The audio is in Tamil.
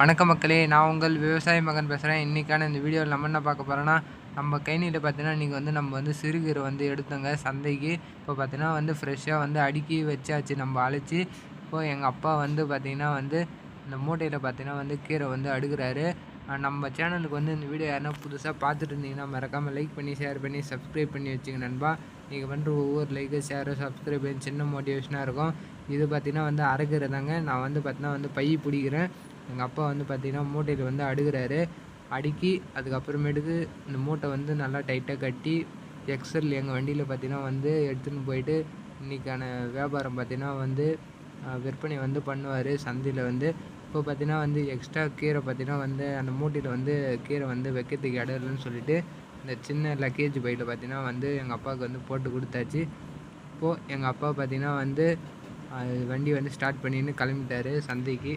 வணக்கம் மக்களே நான் உங்கள் விவசாய மகன் பேசுகிறேன் இன்றைக்கான இந்த வீடியோவில் நம்ம என்ன பார்க்க போகிறோன்னா நம்ம கைனியில் பார்த்தீங்கன்னா இன்றைக்கி வந்து நம்ம வந்து சிறுகீரை வந்து எடுத்தோங்க சந்தைக்கு. இப்போ பார்த்தீங்கன்னா வந்து ஃப்ரெஷ்ஷாக வந்து அடுக்கி வச்சாச்சு நம்ம அழைச்சி. இப்போது எங்கள் அப்பா வந்து பார்த்திங்கன்னா வந்து இந்த மூட்டையில் பார்த்தீங்கன்னா வந்து கீரை வந்து அடுக்கிறாரு. நம்ம சேனலுக்கு வந்து இந்த வீடியோ யாருன்னா புதுசாக பார்த்துட்டு இருந்தீங்கன்னா மறக்காமல் லைக் பண்ணி ஷேர் பண்ணி சப்ஸ்கிரைப் பண்ணி வச்சுங்க நண்பா. நீங்கள் பண்ணுற ஒவ்வொரு லைக்கு ஷேரு சப்ஸ்கிரைப் பண்ணி சின்ன மோட்டிவேஷனாக இருக்கும். இது பார்த்திங்கன்னா வந்து அரைக்கிறதாங்க நான் வந்து பார்த்தீங்கன்னா வந்து பை பிடிக்கிறேன். எங்கள் அப்பா வந்து பார்த்திங்கன்னா மூட்டையில் வந்து அடுகிறாரு. அடுக்கி அதுக்கப்புறமேட்டுக்கு இந்த மூட்டை வந்து நல்லா டைட்டாக கட்டி எக்ஸல் எங்கள் வண்டியில் பார்த்தீங்கன்னா வந்து எடுத்துன்னு போயிட்டு இன்றைக்கான வியாபாரம் பார்த்திங்கன்னா வந்து விற்பனை வந்து பண்ணுவார். சந்தையில் வந்து இப்போ பார்த்தீங்கன்னா வந்து எக்ஸ்ட்ரா கீரை பார்த்தீங்கன்னா வந்து அந்த மூட்டையில் வந்து கீரை வந்து வைக்கிறதுக்கு இடம் இல்லைன்னு சொல்லிட்டு இந்த சின்ன லக்கேஜ் பையில் பார்த்தீங்கன்னா வந்து எங்கள் அப்பாவுக்கு வந்து போட்டு கொடுத்தாச்சு. இப்போது எங்கள் அப்பா பார்த்தீங்கன்னா வந்து வண்டி வந்து ஸ்டார்ட் பண்ணின்னு கிளம்பிட்டாரு சந்தைக்கு.